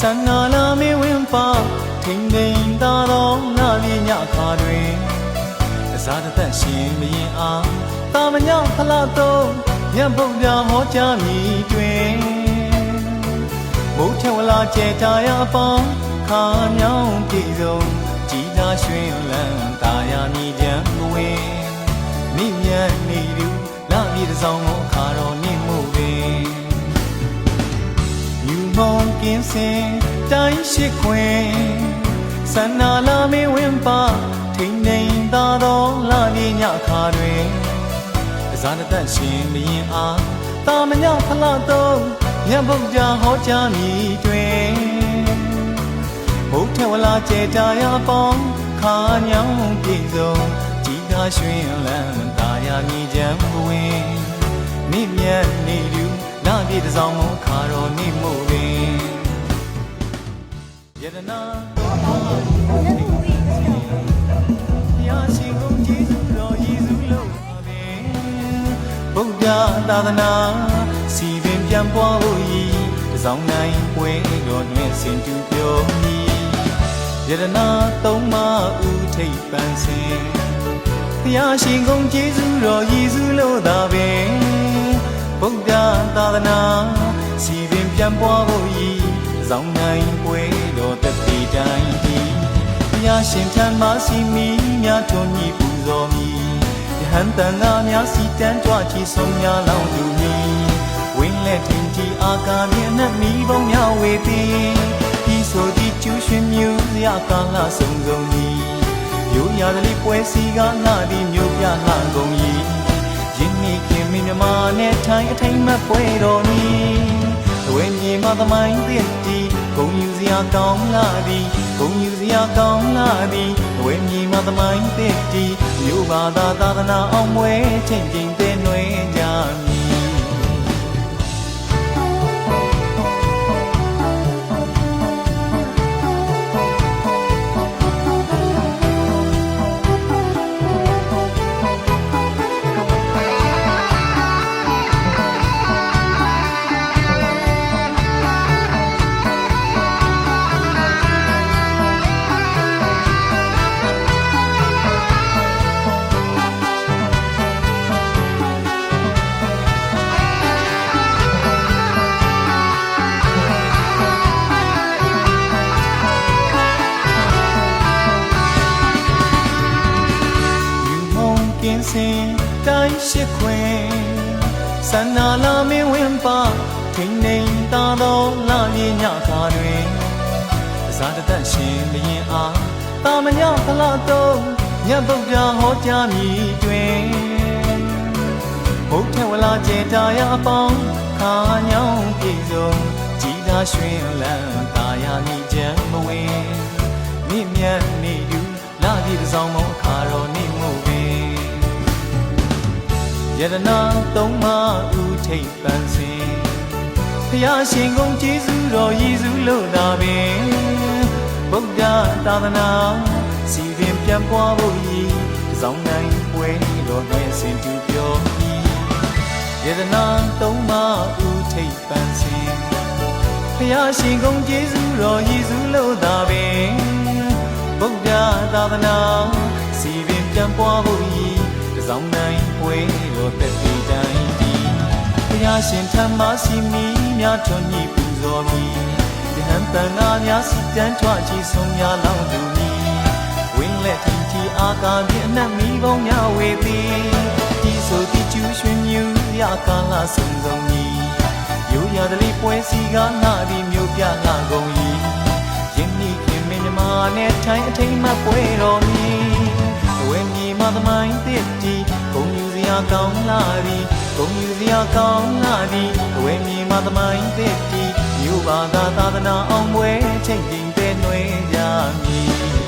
ဆန္နာလာမင်းဝင်ပါထိန်ထိန်သာတော်လာပြညခါတွင်အစားတစ်သက်ရှင်မရင်အားတာမညဖလာတော့မြတ်ဗုဒ္ဓဟောကြားမည်တွင်ဘုထဝလာကျေတာရပေါင်းခါမြောင်းပြည်စုံကြည်သာရွှင်လန်းတာယာမြည်ကြံဝင်မိမြတ်နေလူလာပြည်တစ်ဆောင်ကိုခါ မြူမောင်ကင်းစင်တိုင်းရှိခွင်ဆန္နာလာမင်းဝင်ပါထိန်နေသာတော်လာပြညခါတွင်အဇာနတတ်ရှင်မရင်အားတာမညဖလာတော့မြတ်ဗုဒ္ဓဟောကြားမည်တွင်ဘုထဝလာကျေတာရပေါင်းခါညောင်းပြည့်စုံကြည်သာရွှင်လန်းတာယာမြည်ချမ်းဝင်မိမြတ်နေလူ လာပြည့်တစ်စောင်းမခါတော်နေမှုပင်ယတနာရာရှိကုန်ကျေးဇူးတော်ယေရှုလုံးပါပင်ဗုဒ္ဓသာသနာစီပင်ပြန်ပွားဖို့ဤတစ်စောင်းနိုင်ပွဲတော်တွင်စင်တူပြောမည်ယတနာသုံးပါးဥထိပ်ပန်းစင်ဘုရားရှင်ကုန်ကျေးဇူးတော်ယေရှုလို့သာပင် ဗုဒ္ဓသာသနာစီပင်ပြန်ပွားဖို့ဤဇောင်းနိုင်ပွဲတော်တတိတိုင်းဒီဘုရားရှင်ထံမှစီမီများထွန်ညီပူဇော်မည်ယဟန်တန်သာများစီတန်းကြွချီဆုံးများလောင်းသူမည်ဝင်းလက်ထင်ကြီးအာကာမြင့်နဲ့မိဘုံများဝေသည်ဒီဆိုဒီကျူးရွှင်မြူစရာကာလဆုံးဆုံးသည်ရိုးရာတလေးပွဲစီကငါသည်မြို့ပြ နဲ့ထိုင်အထိန်မပွဲတော်မီအဝဲမြေမသမိုင်းသစ်တီဂုံယူစရာကောင်းလာသည်ဂုံယူစရာကောင်းလာသည်အဝဲမြေမသမိုင်းသစ်တီမြို့ဘာသာသာသနာအောင်ပွဲချိန်ချိန်တဲ့နှွေး ရှိခွင်ဆန္နာလာမင်းဝင်ပါထိန်နေသာတော်လာပြညခါတွင်အဇာတတ်ရှင်မရင်အားတာမညဖလာတော့မြတ်ဗုဒ္ဓဟောကြားမည်တွင်ဘုထဝလာကျေတာရအပေါင်းခါညောင်းပြည့်စုံကြည်သာရွှင်လန်းတာယာမိချမ်းမဝင်မြင့်မြတ်နေယူလာပြည့်တစ်စောင်းမခါ ယတနာသုံးပါးဥထိပ်ပန်းစင်ဖျားရှင်ကုန်ကျေးဇူးတော်ယေရှုလို့သာပင်ဗုဒ္ဓသာသနာစီပင်ပြန်ပွားဖို့ဤတစ်စောင်းနိုင်ပွဲတော်နှင့်စင်တူပြောဤယတနာသုံးပါးဥထိပ်ပန်းစင်ဖျားရှင်ကုန်ကျေးဇူးတော်ယေရှုလို့သာပင်ဗုဒ္ဓသာသနာစီပင်ပြန်ပွားဖို့ဤတစ်စော ရားရှင်ထမ်းမစီမီများထွန်ညီပူဇော်မည်ယဟန်တန်နာများစီတန်းကြွချီဆုံးများလောင်းသူမည်ဝင်းလက်ထင်ကြီးအာကာပြည့်အနက်မီပေါင်းများဝေသည်ဒီဆိုဒီကျူးရွှင်မြူရကာလဆုံးဆုံးမည်ရိုးရာတလေးပွဲစီကငါဒီမျိုးပြလာကုန်၏ယင်းမိခင်မင်းမြမာနဲ့ထိုင်အထိန်မှပွဲတော်မည်ဝဲမြေမသမိုင်းသစ်တီဂုံယူစ ရာကောင်းလာသည်ဂုံယူစရာကောင်းလာသည်ဝဲမြေမသမိုင်းသစ်တီမြို့ဘာသာသာသနာအောင်ပွဲချိန်ချိန်တဲ့နှွေးကြမည်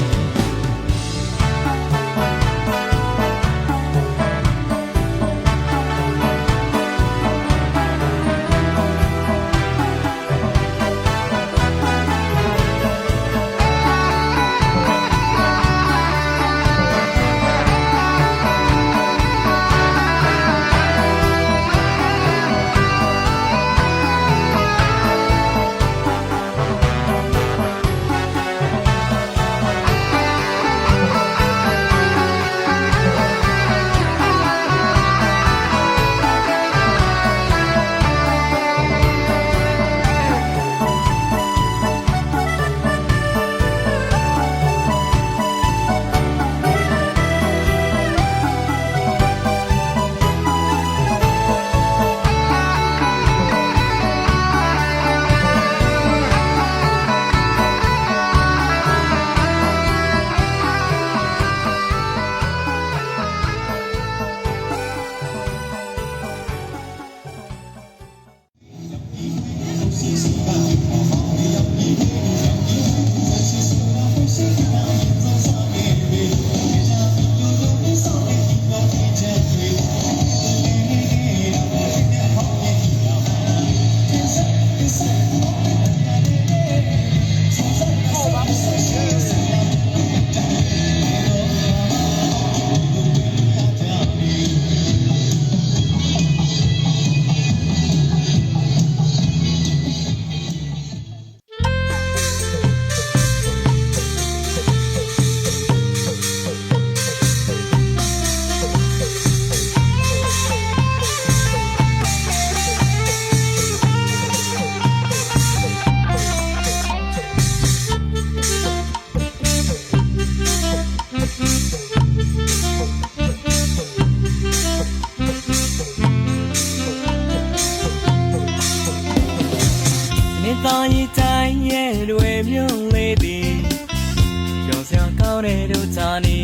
တဲ့တို့ချာနေ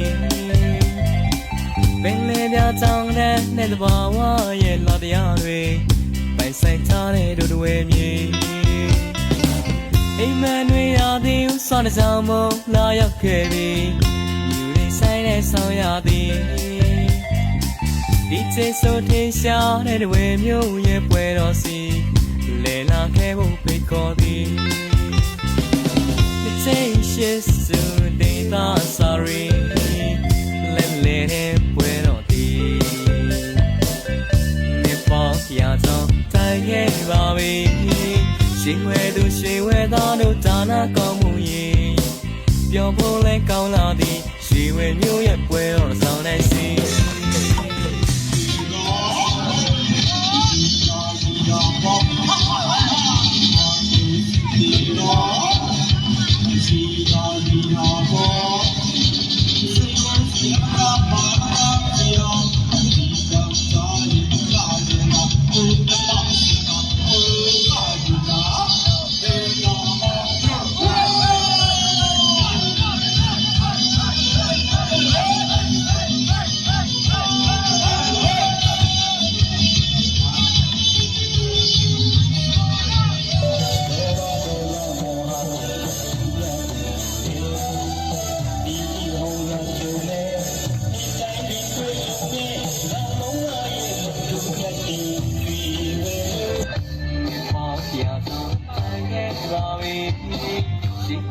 ပင်လေပြချောင်းတဲ့နဲ့တဘာဝရဲ့လာတရားတွေပိုင်ဆိုင်ထားတဲ့တို့တွေမြေအိမ်မန်တွေရာသည်ဥစွာတဲ့ဆောင်မလာရောက်ခဲ့ပြီယူနေဆိုင်တဲ့ဆောင်ရသည်ဒီချေဆိုထင်ရှားတဲ့တွေမျိုးရဲ့ပွဲတော်စီလေလာခဲ့ဖို့ဖိတ်ခေါ်သည် Temptations to data sorry let let it ပွဲတော့ဒီမြတ်ပေါ်ရတော့တိုင်းရဲ့ပါပြီရှင်ဝဲသူရှင်ဝဲသားတို့ဒါနာကောင်းမှုရင်ပျော်ဖို့လဲကောင်းလာသည်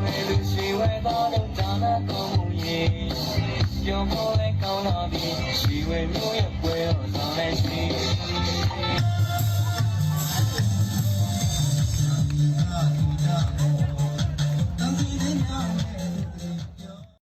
မယ်လူရှိဝဲသားလုံးဒါနာကုန်မူရင်ကြောင်ပေါ်လဲကောင်းလာပြီရှိဝဲမျိုးရဲ့ပွဲတော်ဆောင်နေရှိ